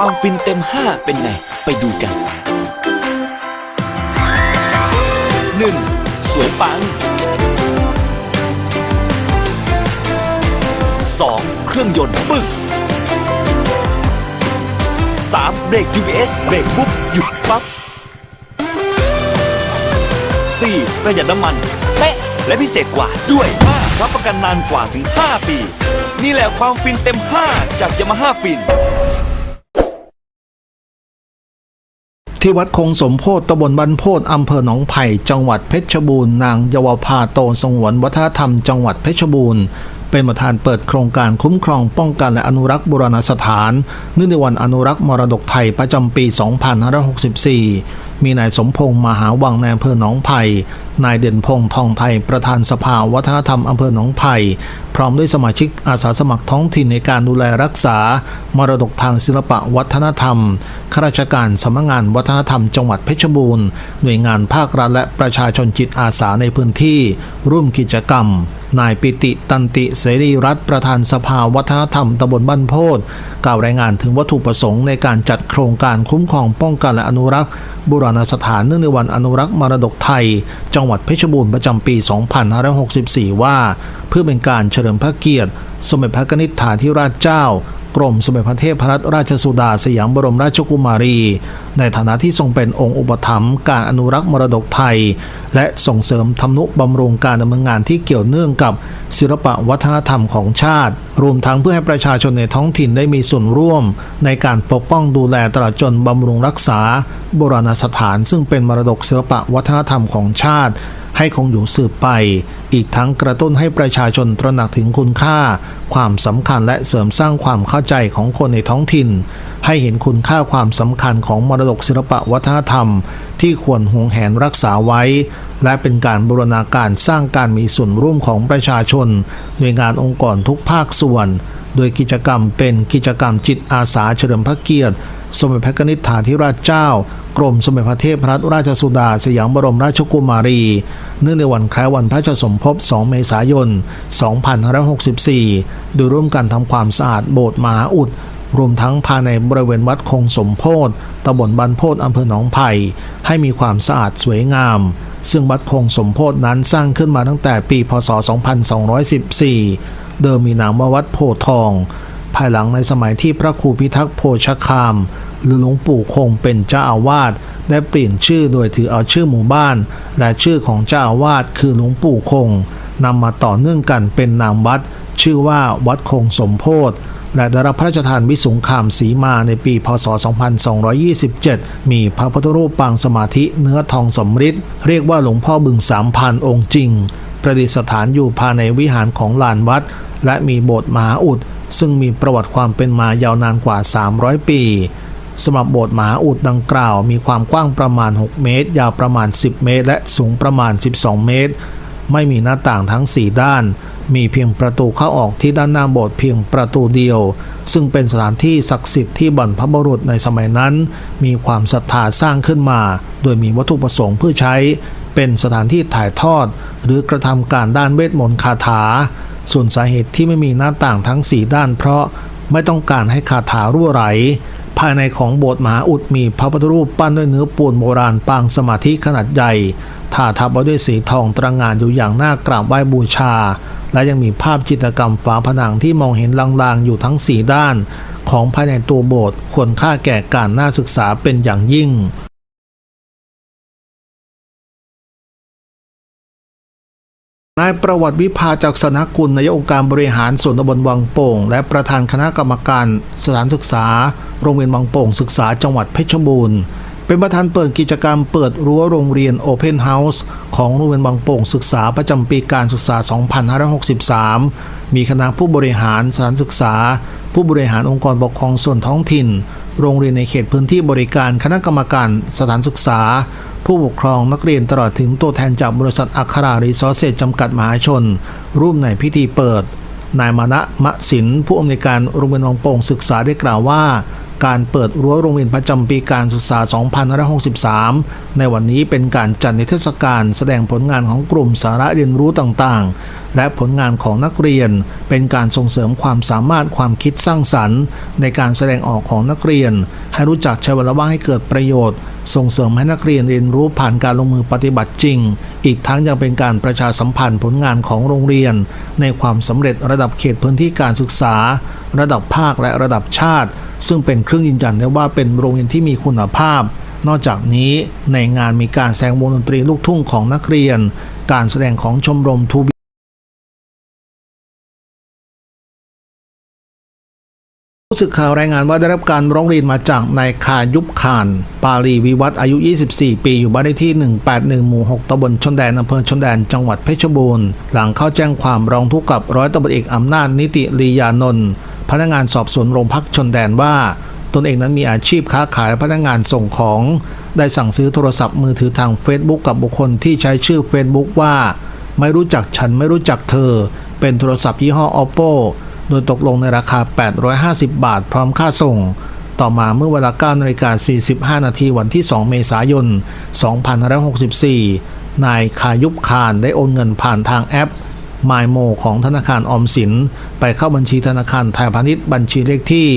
ความฟินเต็ม 5 เป็นไง ไปดูกัน 1. สวยปัง 2. เครื่องยนต์ปึก 3. เบรก GPS เบรกปุ๊บหยุดปั๊บ 4. ประหยัดน้ำมันเป๊ะและพิเศษกว่าด้วย 5. รับประกันนานกว่าถึง 5 ปี นี่แหละความฟินเต็ม 5 จากยามาฮ่าฟิน ที่วัดคงสมโพธิตำบลบันโพธิอำเภอหนองไผ่จังหวัดเพชรบูรณ์นางเยาวภาโตสงวนวัฒนธรรมจังหวัดเพชรบูรณ์เป็นประธานเปิดโครงการคุ้มครองป้องกันและอนุรักษ์โบราณสถานเนื่องในวันอนุรักษ์มรดกไทยประจำปี 2564 มีนายสมพงษ์มหาวังในอำเภอหนองไผ่นายเด่นพงษ์ทองไทยประธานสภาวัฒนธรรมอำเภอหนองไผ่พร้อมด้วยสมาชิกอาสาสมัครท้องถิ่นในการดูแลรักษามรดกทางศิลปะวัฒนธรรมข้าราชการสำนักงานวัฒนธรรมจังหวัดเพชรบูรณ์หน่วยงานภาครัฐและประชาชนจิตอาสาในพื้นที่ ร่วมกิจกรรม นายปิติตันติเสรีรัตน์ประธานสภาวัฒนธรรมตำบลบ้านโพธกล่าวรายงานถึงวัตถุประสงค์ในการจัดโครงการคุ้มครองป้องกันและอนุรักษ์โบรราณสถานเนื่องในวันอนุรักษ์มรดกไทย จังหวัดเพชรบูรณ์ประจำปี 2564 ว่าเพื่อเป็นการเฉลิมพระเกียรติ สมเด็จพระนิษฐาธิราชเจ้ากรมสมเด็จพระเทพรัตนราชสุดาสยามบรมราชกุมารี ในฐานะที่ทรงเป็นองค์อุปถัมภ์การอนุรักษ์มรดกไทย และส่งเสริมทำนุบำรุงการดำเนินงานที่เกี่ยวเนื่องกับศิลปะวัฒนธรรมของชาติ รวมทั้งเพื่อให้ประชาชนในท้องถิ่นได้มีส่วนร่วม ในการปกป้องดูแลตลอดจนบำรุงรักษา โบราณสถานซึ่งเป็นมรดกศิลปะวัฒนธรรมของชาติ ให้คงอยู่สืบไป อีกทั้งกระตุ้นให้ประชาชนตระหนักถึงคุณค่า ความสำคัญและเสริมสร้างความเข้าใจของคนในท้องถิ่น ให้เห็นคุณค่าความสำคัญของมรดกศิลปะวัฒนธรรม ที่ควรหวงแหนรักษาไว้ และเป็นการบูรณาการสร้างการมีส่วนร่วมของประชาชนหน่วยงานองค์กรทุกภาคส่วน โดยกิจกรรมเป็นกิจกรรมจิตอาสาเฉลิมพระเกียรติ สมเด็จพระนิษฐาธิราชเจ้า กรมสมเด็จพระเทพรัตนราชสุดา สยามบรมราชกุมารี เนื่องในวันคล้ายวันพระราชสมภพ 2 เมษายน 2564 โดยร่วมกันทำความสะอาดโบสถ์มหาอุด รวมทั้งภายในบริเวณวัดคงสมโพธิตำบลบันโพธิอำเภอหนองไผ่ ให้มีความสะอาดสวยงาม ซึ่งวัดคงสมโพธินั้นสร้างขึ้นมาตั้งแต่ปี พศ 2214 เดิมมีนามว่าวัดโพทอง ภายหลังในสมัยที่พระครูพิทักษ์โพชคาม หรือหลวงปู่คงเป็นเจ้าอาวาสได้เปลี่ยนชื่อโดยถือเอาชื่อหมู่บ้าน และชื่อของเจ้าอาวาสคือหลวงปู่คงนำมาต่อเนื่องกันเป็นนามวัด ชื่อว่าวัดคงสมโพธิและได้รับพระราชทานวิสุงคามสีมาในปี พศ 2227 มีพระพุทธรูปปางสมาธิเนื้อทองสมฤทธิ์เรียกว่าหลวงพ่อบึงสามพันองค์จริง ประดิษฐานอยู่ภายในวิหารของลานวัด และมีโบสถ์มหาอุด ซึ่งมีประวัติความเป็นมายาวนานกว่า 300 ปีสำหรับโบสถ์มหาอุดดังกล่าว มีความกว้างประมาณ 6 เมตร ยาวประมาณ 10 เมตร และสูงประมาณ 12 เมตร ไม่มีหน้าต่างทั้ง 4 ด้าน มีเพียงประตูเข้าออกที่ด้านหน้าโบสถ์เพียงประตูเดียว ซึ่งเป็นสถานที่ศักดิ์สิทธิ์ที่บรรพบุรุษในสมัยนั้น มีความศรัทธาสร้างขึ้นมา โดยมีวัตถุประสงค์เพื่อใช้ เป็นสถานที่ถ่ายทอด หรือกระทำการด้านเวทมนต์คาถา ส่วนสาเหตุที่ไม่มีหน้าต่างทั้ง 4 ด้าน เพราะไม่ต้องการให้คาถารั่วไหล ภายในของโบสถ์มหาอุดมีพระพุทธรูปปั้นด้วยเนื้อปูนโบราณปางสมาธิขนาดใหญ่ทาทับไว้ด้วยสีทองตระหงานอยู่อย่างน่ากราบไหว้บูชา และยังมีภาพจิตรกรรมฝาผนังที่มองเห็นลางๆ อยู่ทั้งสี่ด้าน ของภายในตัวโบสถ์ควรค่าแก่การน่าศึกษาเป็นอย่างยิ่ง นายประวัติวิภาจากสนกุลนายกองค์การบริหารส่วนตำบลวังโป่ง และประธานคณะกรรมการสถานศึกษา โรงเรียนวังโป่ง ศึกษาจังหวัดเพชรบูรณ์ เป็นประธานเปิดกิจกรรมเปิดรั้วโรงเรียน Open House ของโรงเรียนวังโป่ง ศึกษาประจำปีการศึกษา 2563 มีคณะผู้บริหารสถานศึกษา ผู้บริหารองค์กรปกครองส่วนท้องถิ่น โรงเรียนในเขตพื้นที่บริการคณะกรรมการสถานศึกษา ผู้ปกครองนักเรียนตลอดถึงตัวแทนจากบริษัทอัครารีซอสเซจจำกัดมหาชน ร่วมในพิธีเปิด นายมานะมะสิน ผู้อำนวยการโรงเรียนวังโป่งศึกษาได้กล่าวว่า การเปิดรั้วโรงเรียนประจำปีการศึกษา 2563 ในวันนี้เป็นการจัดนิทรรศการแสดงผลงานของกลุ่มสาระเรียนรู้ต่างๆ และผลงานของนักเรียน เป็นการส่งเสริมความสามารถความคิดสร้างสรรค์ ในการแสดงออกของนักเรียน ให้รู้จักใช้เวลาว่างให้เกิดประโยชน์ ส่งเสริมให้นักเรียนเรียนรู้ผ่านการลงมือปฏิบัติจริง อีกทั้งยังเป็นการประชาสัมพันธ์ผลงานของโรงเรียน ในความสำเร็จระดับเขตพื้นที่การศึกษา ระดับภาคและระดับชาติ ซึ่งเป็นเครื่องยืนยันได้ว่าเป็นโรงเรียนที่มีคุณภาพนอกจากนี้ในงานมีการแสดงวงดนตรีลูกทุ่งของนักเรียน การแสดงของชมรมทูบี สื่อข่าวรายงานว่าได้รับการร้องเรียนมาจากนายคายุบคาน ปาลีวิวัฒอายุ 24 ปี อยู่บ้านเลขที่ 181 หมู่ 6ตำบลชนแดนอำเภอชนแดนจังหวัดเพชรบูรณ์ หลังเข้าแจ้งความร้องทุกข์กับร้อยตำรวจเอกอำนาจนิติลียานนท์พนักงานสอบสวนโรงพักชนแดนว่า ตนเองนั้นมีอาชีพค้าขายพนักงานส่งของ ได้สั่งซื้อโทรศัพท์มือถือทาง Facebook กับบุคคลที่ใช้ชื่อ Facebook ว่า ไม่รู้จักฉันไม่รู้จักเธอ เป็นโทรศัพท์ยี่ห้อ Oppo โดยตกลงในราคา 850 บาท พร้อมค่าส่ง ต่อมาเมื่อเวลา9นาฬิกา45 นาทีวันที่ 2 เมษายน 2564 นายคายุบคานได้โอนเงินผ่านทางแอปมายโมของธนาคารออมสิน ไปเข้าบัญชีธนาคารไทยพาณิชย์บัญชีเลขที่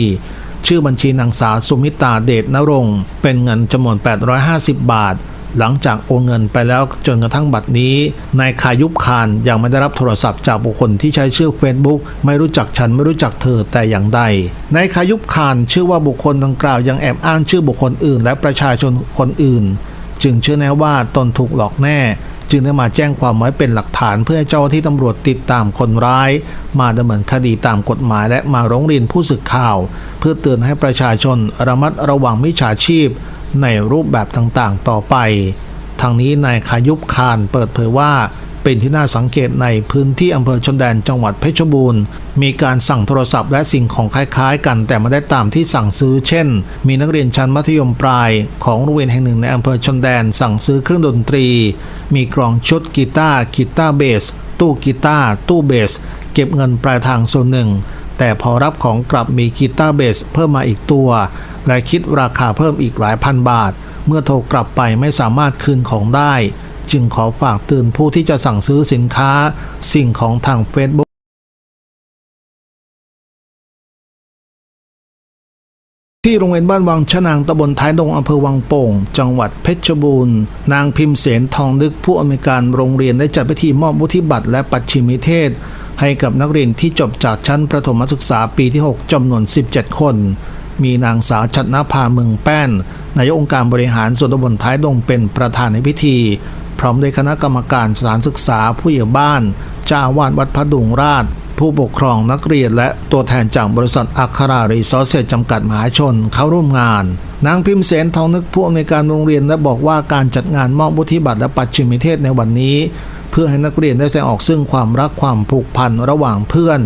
5912753294 ชื่อบัญชีนางสาวสุมิตาเดชนรง เป็นเงินจำนวน 850 บาท หลังจากโอนเงินไปแล้วจนกระทั่งบัดนี้นายคายุบคานยังไม่ได้รับโทรศัพท์จากบุคคลที่ใช้ชื่อ Facebook ไม่รู้จักฉันไม่รู้จักเธอแต่อย่างใดนายคายุบคานเชื่อว่าบุคคลดังกล่าวยังแอบอ้างชื่อบุคคลอื่น และประชาชนคนอื่น จึงเชื่อแน่ว่าตนถูกหลอกแน่ จึงได้มาแจ้งความไว้เป็นหลักฐานเพื่อให้เจ้าหน้าที่ตำรวจติดตามคนร้าย มาดำเนินคดีตามกฎหมายและมาร้องเรียนผู้สื่อข่าว เพื่อเตือนให้ประชาชนระมัดระวังมิจฉาชีพ ในรูปแบบต่างๆ ต่อไป ทางนี้นายขายุบคานเปิดเผยว่าเป็นที่น่าสังเกตในพื้นที่อำเภอชนแดนจังหวัดเพชรบูรณ์ มีการสั่งโทรศัพท์และสิ่งของคล้ายๆ กันแต่ไม่ได้ตามที่สั่งซื้อ เช่น มีนักเรียนชั้นมัธยมปลาย ของโรงเรียนแห่งหนึ่งในอำเภอชนแดนสั่งซื้อเครื่องดนตรี มีกลองชุดกีตาร์กีตาร์เบส ตู้กีตาร์ตู้เบส เก็บเงินปลายทางส่วนหนึ่ง แต่พอรับของกลับมีกีตาร์เบสเพิ่มมาอีกตัว และคิดราคาเพิ่มอีกหลายพันบาท เมื่อโทรกลับไปไม่สามารถคืนของได้ จึงขอฝากเตือนผู้ที่จะสั่งซื้อสินค้า สิ่งของทาง Facebook ที่โรงเรียนบ้านวังชะนางตำบลท้ายดงอำเภอวังโป่ง จังหวัดเพชรบูรณ์ นางพิมพ์เสนทองนึกผู้อำนวยการโรงเรียนได้จัดพิธีมอบวุฒิบัตรและปัจฉิมิเทศ ให้กับนักเรียนที่จบจากชั้นประถมศึกษาปีที่ 6จำนวน 17 คน มีนางสาวชัดนภาเมืองแป้น นายกองค์การบริหารส่วนตำบลท้ายดงเป็นประธานในพิธี พร้อมด้วยคณะกรรมการสถานศึกษาผู้ใหญ่บ้านเจ้าวาดวัดพระดุงราช ผู้ปกครองนักเรียนและตัวแทนจากบริษัทอัครารีซอสเซจจำกัดมหาชนเข้าร่วมงาน นางพิมพ์เสนทองนึกผู้อำนวยการโรงเรียนและบอกว่าการจัดงานมอบวุฒิบัตรและปัจฉิมิเทศในวันนี้ เพื่อให้นักเรียนได้แสดงออกซึ่งความรักความผูกพันระหว่างเพื่อน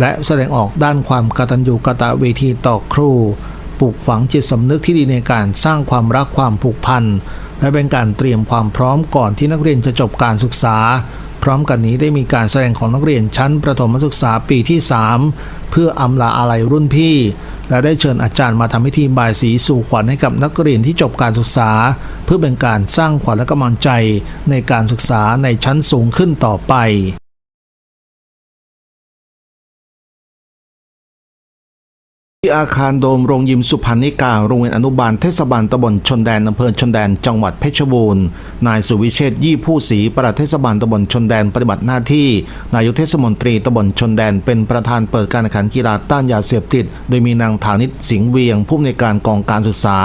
และแสดงออกด้านความกตัญญูกตเวทีต่อครู ปลูกฝังจิตสำนึกที่ดีในการสร้างความรักความผูกพัน และเป็นการเตรียมความพร้อมก่อนที่นักเรียนจะจบการศึกษา พร้อมกันนี้ได้มีการแสดงของนักเรียนชั้นประถมศึกษาปีที่ 3 เพื่ออำลาอะไรรุ่นพี่ และได้เชิญอาจารย์มาทำพิธีบายสีสู่ขวัญให้กับนักเรียนที่จบการศึกษา เพื่อเป็นการสร้างขวัญและกำลังใจในการศึกษาในชั้นสูงขึ้นต่อไป ที่อาคารโดมโรงยิมสุพรรณิกา โรงเรียนอนุบาลเทศบาลตำบลชนแดนอำเภอชนแดนจังหวัดเพชรบูรณ์ นายสุวิเชษยี่ผู้ศรีปลัดเทศบาลตำบลชนแดนปฏิบัติหน้าที่ นายกเทศมนตรีตำบลชนแดนเป็นประธานเปิดการแข่งขันกีฬาต้านยาเสพติด โดยมีนางฐานิตสิงห์เวียงผู้อำนวยการกองการศึกษา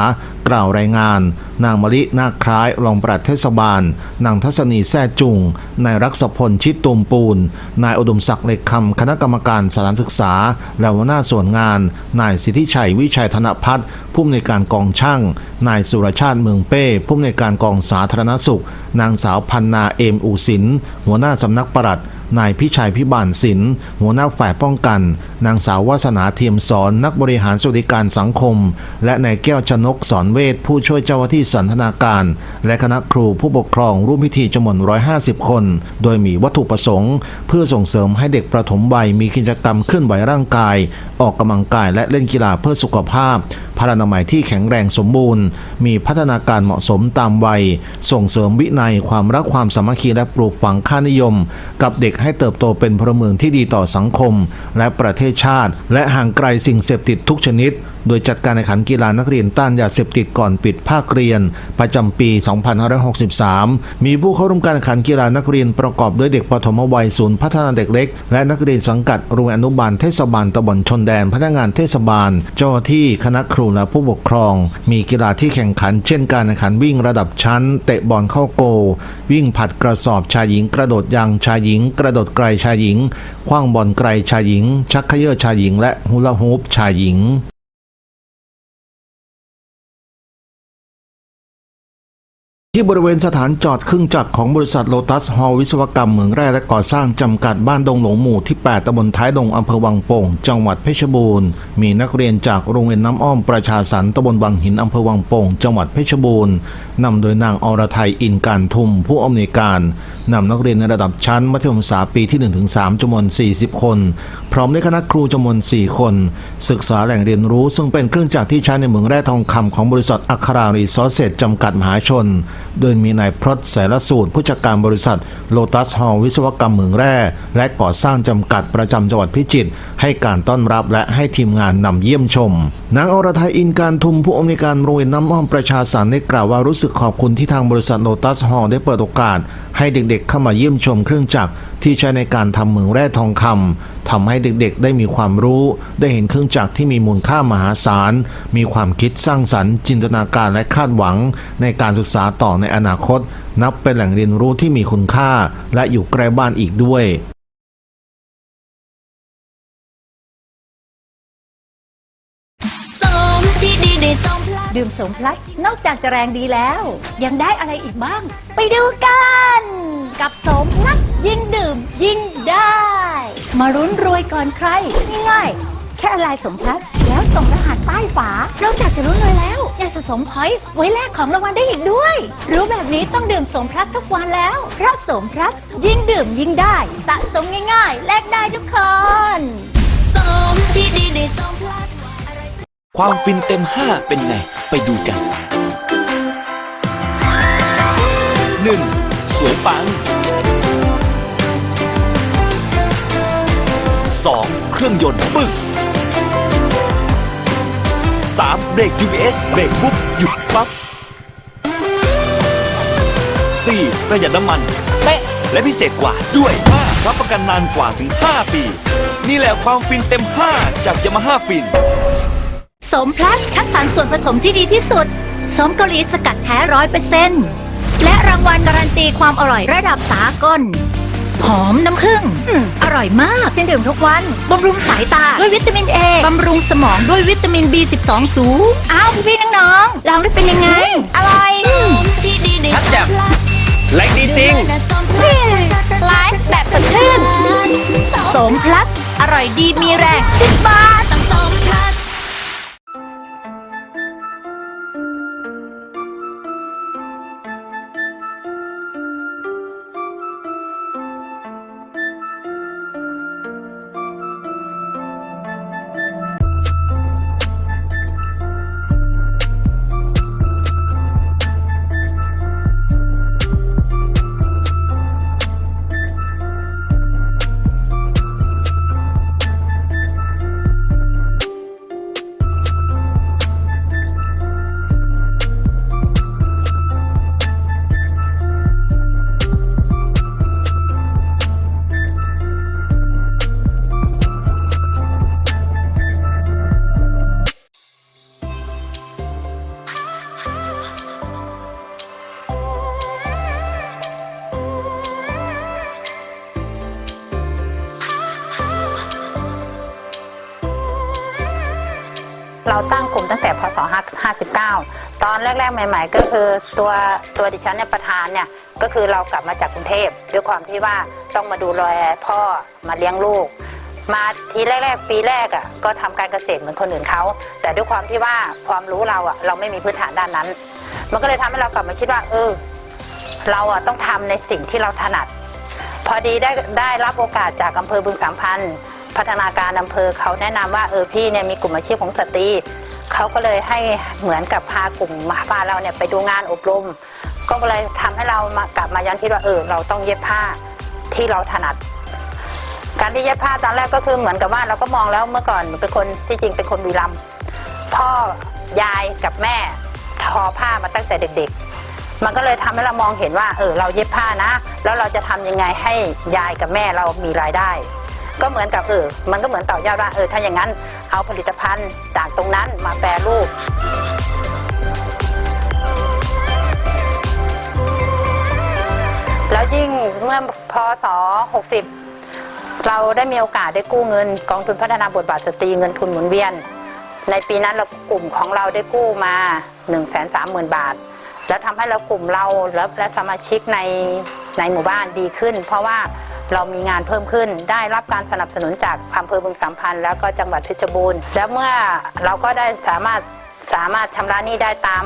กล่าวรายงาน นางมลินาคคล้ายรองปลัดเทศบาล นางทัศนีแซ่จุง นายรักษพลชิดตูมปูน นายอุดมศักดิ์เล็กคำคณะกรรมการสถานศึกษา และหัวหน้าส่วนงานนายสิทธิชัยวิชัยธนพัฒน์ผู้อำนวยการกองช่าง นายสุรชาติเมืองเป้ผู้อำนวยการกองสาธารณสุข นางสาวพันนาเอมอูสินหัวหน้าสำนักปลัด นายพิชัยพิบาลศิลป์หัวหน้าฝ่ายป้องกัน นางสาววาสนาเทียมสอนนักบริหารสวัสดิการสังคม และนายแก้วชนกสอนเวทผู้ช่วยเจ้าหน้าที่สันทนาการ และคณะครูผู้ปกครองร่วมพิธีจำนวน 150 คน โดยมีวัตถุประสงค์ เพื่อส่งเสริมให้เด็กประถมวัยมีกิจกรรมเคลื่อนไหวร่างกาย ออกกำลังกายและเล่นกีฬาเพื่อสุขภาพพลานามัยที่แข็งแรงสมบูรณ์ มีพัฒนาการเหมาะสมตามวัย ส่งเสริมวินัยความรักความสามัคคีและปลูกฝังค่านิยม กับเด็กให้เติบโตเป็นพลเมืองที่ดีต่อสังคม และประเทศชาติ และห่างไกลสิ่งเสพติดทุกชนิด โดยจัดการแข่งขันกีฬานักเรียนต้านยาเสพติดก่อนปิดภาคเรียน ประจำปี 2563 มีผู้เข้าร่วมการแข่งขันกีฬานักเรียนประกอบด้วยเด็กปฐมวัยศูนย์พัฒนาเด็กเล็ก และนักเรียนสังกัดโรงอนุบาลเทศบาลตำบลชนแดนพนักงานเทศบาล เจ้าหน้าที่คณะครูและผู้ปกครอง มีกีฬาที่แข่งขัน เช่นการแข่งขันวิ่งระดับชั้น เตะบอลเข้าโก วิ่งผัดกระสอบชายหญิง กระโดดยางชายหญิง กระโดดไกลชายหญิงคว้างบอลไกลชายหญิง ชักเขย่อชายหญิง และฮูลาฮูปชายหญิง ที่บริเวณสถานจอดเครื่องจักรของบริษัทโลตัสฮอลวิศวกรรมเหมืองแร่และก่อสร้างจำกัดบ้านดงหลงหมู่ที่ 8ตำบลท้ายดงอำเภอวังโป่ง จังหวัดเพชรบูรณ์ มีนักเรียนจากโรงเรียนน้ำอ้อมประชาสรรตำบลวังหินอำเภอวังโป่ง จังหวัดเพชรบูรณ์นำโดยนางอรไทยอินการทุมผู้อำนวยการ นำนักเรียนในระดับชั้นมัธยมศึกษาปีที่ 1-3จำนวน 40 คน พร้อมด้วยคณะครูจำนวน 4 คน ศึกษาแหล่งเรียนรู้ซึ่งเป็นเครื่องจักรที่ใช้ในเมืองแร่ทองคำของบริษัทอัครารีซอสเซตจำกัดมหาชน โดยมีนายพรตแสรสูตรผู้จัดการบริษัทโลตัสฮอลวิศวกรรมเมืองแร่ และก่อสร้างจำกัดประจำจังหวัดพิจิตรให้การต้อนรับและให้ทีมงานนำเยี่ยมชม นางอรไทยอินการทุมผู้อำนวยการโรงเรียนน้ำอ้อมประชาสรรได้กล่าวว่ารู้สึกขอบคุณที่ทางบริษัทโลตัสฮอลได้เปิดโอกาส ให้เด็กๆเข้ามาเยี่ยมชมเครื่องจักรที่ใช้ในการทำเหมืองแร่ทองคำทำให้เด็กๆได้มีความรู้ ได้เห็นเครื่องจักรที่มีมูลค่ามหาศาล มีความคิดสร้างสรรค์ จินตนาการและคาดหวัง ในการศึกษาต่อในอนาคต นับเป็นแหล่งเรียนรู้ที่มีคุณค่า และอยู่ใกล้บ้านอีกด้วยสมที่ดีได้สม ดื่มสมพลัสนอกจากจะแรงดีแล้ว ยังได้อะไรอีกบ้าง ไปดูกัน กับสมพลัสยิ่งดื่มยิ่งได้ มารุ้นรวยก่อนใคร ง่ายๆแค่ลายสมพลัสแล้วส่งรหัสใต้ฝานอกจากจะรุ้นรวยแล้วยังสะสมพอยต์ไว้แลกของรางวัลได้อีกด้วย รู้แบบนี้ต้องดื่มสมพลัสทุกวันแล้วเพราะสมพลัสยิ่งดื่มยิ่งได้ สะสมง่ายๆแลกได้ทุกคนสมที่ดีได้สมพลัส ความฟินเต็ม 5 เป็นไง ไปดูกัน 1. สวยปัง 2. เครื่องยนต์ปึก 3. เบรก UBS เบรกปุ๊บหยุดปั๊บ 4. ประหยัดน้ำมันเป๊ะและพิเศษกว่าด้วย 5. รับประกันนานกว่าถึง 5 ปี นี่แหละความฟินเต็ม 5 จากยามาฮ่าฟิน สมพลัสคัดสรรส่วนผสมที่ดีที่สุด สมเกาหลีสกัดแท้ร้อยเปอร์เซ็นต์และรางวัลการันตีความอร่อยระดับสากล หอมน้ำผึ้งอืมอร่อยมากจึงดื่มทุกวัน บำรุงสายตาด้วยวิตามินเอบำรุงสมองด้วยวิตามิน B12 สูง อ้าวพี่ๆน้องๆลองได้เป็นยังไง อร่อยสมที่ดีได้ชัดสแจ่มมพลัสแรงดีจริงได้สมพลัสไลฟ์แบบสดชื่นสมพลัสอร่อยดีมีแรงสิบบาท แรกๆ ใหม่ ๆ ก็คือตัวตัวดิฉันเนี่ยประธานเนี่ยก็คือเรากลับมาจากกรุงเทพด้วยความที่ว่าต้องมาดูแลพ่อมาเลี้ยงลูก มาทีแรกๆปีแรกอะก็ทำการเกษตรเหมือนคนอื่นเขาแต่ด้วยความที่ว่าความรู้เราอะเราไม่มีพื้นฐานด้านนั้น มันก็เลยทำให้เรากลับมาคิดว่า เออ เราอะต้องทำในสิ่งที่เราถนัด พอดีได้ได้รับโอกาสจากอำเภอบึงสามพันพัฒนาการอำเภอเขาแนะนำว่าเออพี่เนี่ยมีกลุ่มอาชีพของสตรี เขาก็เลยให้เหมือนกับพากลุ่มมาพาเราเนี่ยไปดูงานอบรม ก็เลยทำให้เรามากลับมาย้อนคิดว่าเออเราต้องเย็บผ้าที่เราถนัด การที่เย็บผ้าตอนแรกก็คือเหมือนกับว่าเราก็มองแล้วเมื่อก่อนเป็นคนที่จริงเป็นคนบุรีรัมย์พ่อยายกับแม่ทอผ้ามาตั้งแต่เด็กๆ มันก็เลยทำให้เรามองเห็นว่าเออเราเย็บผ้านะ แล้วเราจะทำยังไงให้ยายกับแม่เรามีรายได้ ก็เหมือนกับเออ มันก็เหมือนต่อยอดว่าเออถ้าอย่างนั้นเอาผลิตภัณฑ์จากตรงนั้นมาแปรรูปแล้วยิ่งเมื่อพศ 60 เราได้มีโอกาสได้กู้เงิน กองทุนพัฒนาบทบาทสตรีเงินทุนหมุนเวียน ในปีนั้นเรากลุ่มของเราได้กู้มา 1 3 0 0 0 0 บาท แล้วทำให้เรากลุ่มเราและและสมาชิกในในหมู่บ้านดีขึ้น เพราะว่า เรามีงานเพิ่มขึ้น ได้รับการสนับสนุนจากอำเภอบึงสามพันธ์ แล้วก็จังหวัดเพชรบูรณ์ แล้วเมื่อเราก็ได้สามารถสามารถชำระหนี้ได้ตาม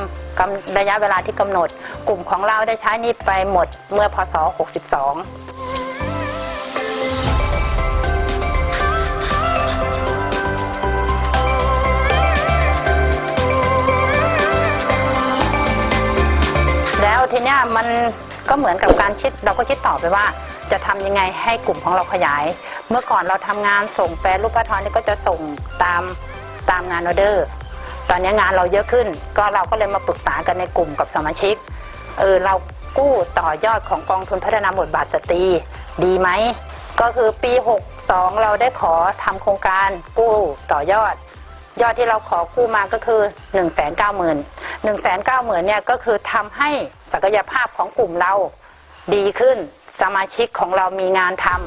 ระยะเวลาที่กำหนด กลุ่มของเราได้ใช้หนี้ไปหมดเมื่อพศ 62แล้วทีเนี้ยมันก็เหมือนกับการคิดเราก็คิดต่อไปว่า จะทำยังไงให้กลุ่มของเราขยาย เมื่อก่อนเราทำงานส่งแปรรูปผ้าทอนี่ก็จะส่งตามตามงานออเดอร์ ตอนนี้งานเราเยอะขึ้น ก็เราก็เลยมาปรึกษากันในกลุ่มกับสมาชิกเออเรากู้ต่อยอดของกองทุนพัฒนาบทบาทสตรีดีไหมก็คือปี 62 เราได้ขอทำโครงการกู้ต่อยอด ยอดที่เราขอกู้มาก็คือ 1 9 0 0 0 0 1 9 0 0 0 0เนี่ยก็คือทำให้ศักยภาพของกลุ่มเราดีขึ้น สมาชิกของเรามีงานทำ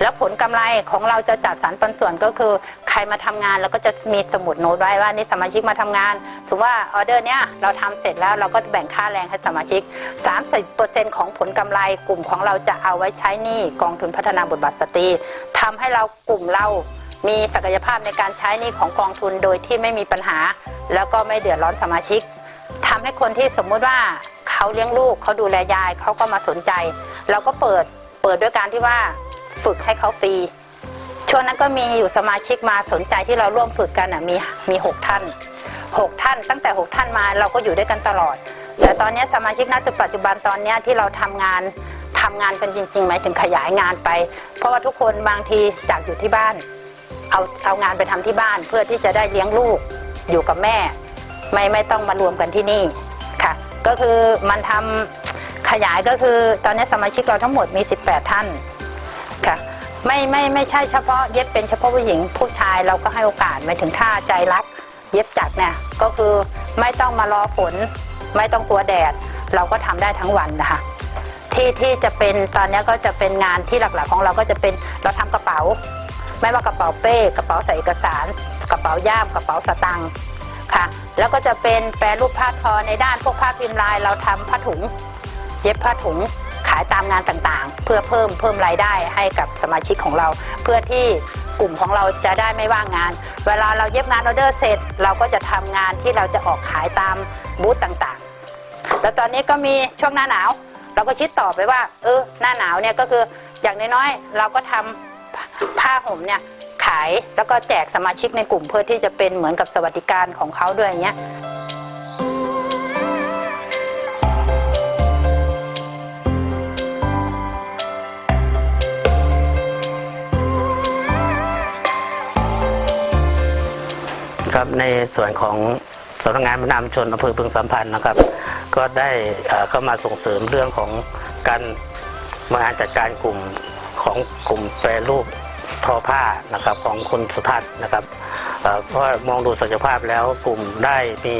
แล้วผลกำไรของเราจะจัดสรรปันส่วนก็คือ ใครมาทำงานแล้วก็จะมีสมุดโน้ตไว้ว่านี่สมาชิกมาทำงานสมมติว่าออเดอร์เนี้ยเราทำเสร็จแล้วเราก็แบ่งค่าแรงให้สมาชิก 30%ของผลกำไรกลุ่มของเราจะเอาไว้ใช้หนี้กองทุนพัฒนาบทบาทสตรีทำให้เรากลุ่มเรามีศักยภาพในการใช้หนี้ของกองทุนโดยที่ไม่มีปัญหา แล้วก็ไม่เดือดร้อนสมาชิก ทำให้คนที่สมมุติว่าเขาเลี้ยงลูกเขาดูแลยายเขาก็มาสนใจ เราก็เปิดเปิดด้วยการที่ว่าฝึกให้เขาฟรีช่วงนั้นก็มีอยู่สมาชิกมาสนใจที่เราร่วมฝึกกันมีมีหกท่านหกท่าน ตั้งแต่หกท่านมาเราก็อยู่ด้วยกันตลอด แต่ตอนนี้สมาชิกณปัจจุบันตอนนี้ที่เราทำงานทำงานกันจริงๆหมายถึงขยายงานไป เพราะว่าทุกคนบางทีจากอยู่ที่บ้าน เอาเอางานไปทำที่บ้านเพื่อที่จะได้เลี้ยงลูกอยู่กับแม่ ไม่ไม่ต้องมารวมกันที่นี่ค่ะ ก็คือมันทำขยายก็คือตอนนี้สมาชิกเราทั้งหมดมี 18 ท่านค่ะไม่ไม่ไม่ใช่เฉพาะเย็บเป็นเฉพาะผู้หญิงผู้ชายเราก็ให้โอกาสหมายถึงถ้าใจรัก เย็บจักรเนี่ยก็คือไม่ต้องมารอฝนไม่ต้องกลัวแดด เราก็ทำได้ทั้งวันนะคะที่ที่จะเป็นตอนนี้ก็จะเป็นงานที่หลักๆของเราก็จะเป็นเราทำกระเป๋า ไม่ว่ากระเป๋าเป้ กระเป๋าใส่เอกสาร กระเป๋าย่ามกระเป๋าสตังค์ ค่ะ แล้วก็จะเป็นแปรรูปผ้าทอในด้านพวกผ้าพิมพ์ลายเราทำผ้าถุง เย็บผ้าถุงขายตามงานต่างๆ เพื่อเพิ่มเพิ่มรายได้ให้กับสมาชิกของเรา เพื่อที่กลุ่มของเราจะได้ไม่ว่างงาน เวลาเราเย็บงานออเดอร์เสร็จ เราก็จะทำงานที่เราจะออกขายตามบูธต่างๆ แล้วตอนนี้ก็มีช่วงหน้าหนาว เราก็คิดต่อไปว่า เออหน้าหนาวเนี่ยก็คืออย่างน้อยๆเราก็ทำผ้าห่มเนี่ย ขาย แล้วก็แจกสมาชิกในกลุ่มเพื่อที่จะเป็นเหมือนกับสวัสดิการของเขาด้วยอย่างเงี้ยครับในส่วนของสำนักงานพัฒนาชุมชนอำเภอพึงสัมพันธ์นะครับ ก็ได้เข้ามาส่งเสริมเรื่องของการบริหารจัดการกลุ่มของกลุ่มแปรรูป ทอผ้านะครับของคุณสุทัศน์นะครับเอ่อเพราะมองดูศักยภาพแล้วกลุ่มได้มี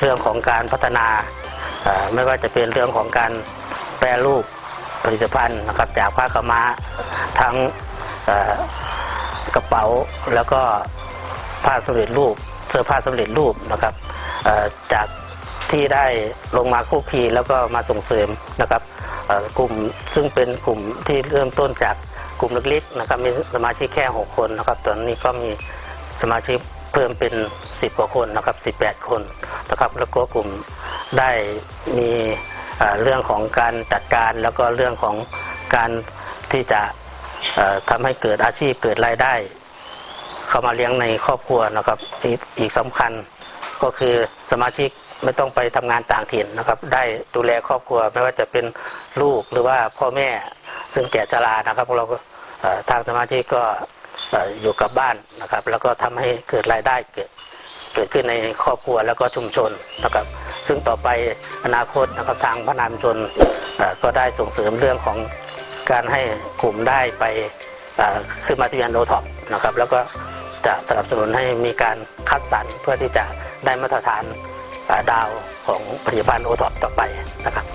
เรื่องของการพัฒนา ไม่ว่าจะเป็นเรื่องของการแปรรูปผลิตภัณฑ์นะครับจากผ้าขาวม้าทั้งกระเป๋าแล้วก็ผ้าสำเร็จรูป เสื้อผ้าสำเร็จรูปนะครับจากที่ได้ลงมาคุกคีแล้วก็มาส่งเสริมนะครับกลุ่มซึ่งเป็นกลุ่มที่เริ่มต้นจาก กลุ่มเล็กๆนะครับมีสมาชิกแค่ 6 คนนะครับตอนนี้ก็มีสมาชิกเพิ่มเป็น 10 กว่าคนนะครับ 18 คนนะครับ แล้วก็กลุ่มได้มีเรื่องของการจัดการแล้วก็เรื่องของการที่จะเอ่อทำให้เกิดอาชีพเกิดรายได้ เข้ามาเลี้ยงในครอบครัวนะครับอีกอีกสำคัญก็คือสมาชิกไม่ต้องไปทำงานต่างถิ่นนะครับ ได้ดูแลครอบครัวไม่ว่าจะเป็นลูกหรือว่าพ่อแม่ ซึ่งแก่ชรานะครับเราก็ทางสมาชิกก็อยู่กับบ้านนะครับ แล้วก็ทำให้เกิดรายได้เกิดเกิดขึ้นในครอบครัวแล้วก็ชุมชนนะครับ ซึ่งต่อไปอนาคตนะครับทางพระนามชนก็ได้ส่งเสริมเรื่องของการให้กลุ่มได้ไปขึ้นมาทะเบียนโอท็อปนะครับ แล้วก็จะสนับสนุนให้มีการคัดสรรเพื่อที่จะได้มาตรฐานดาวของผลิตภัณฑ์โอท็อปต่อไปนะครับ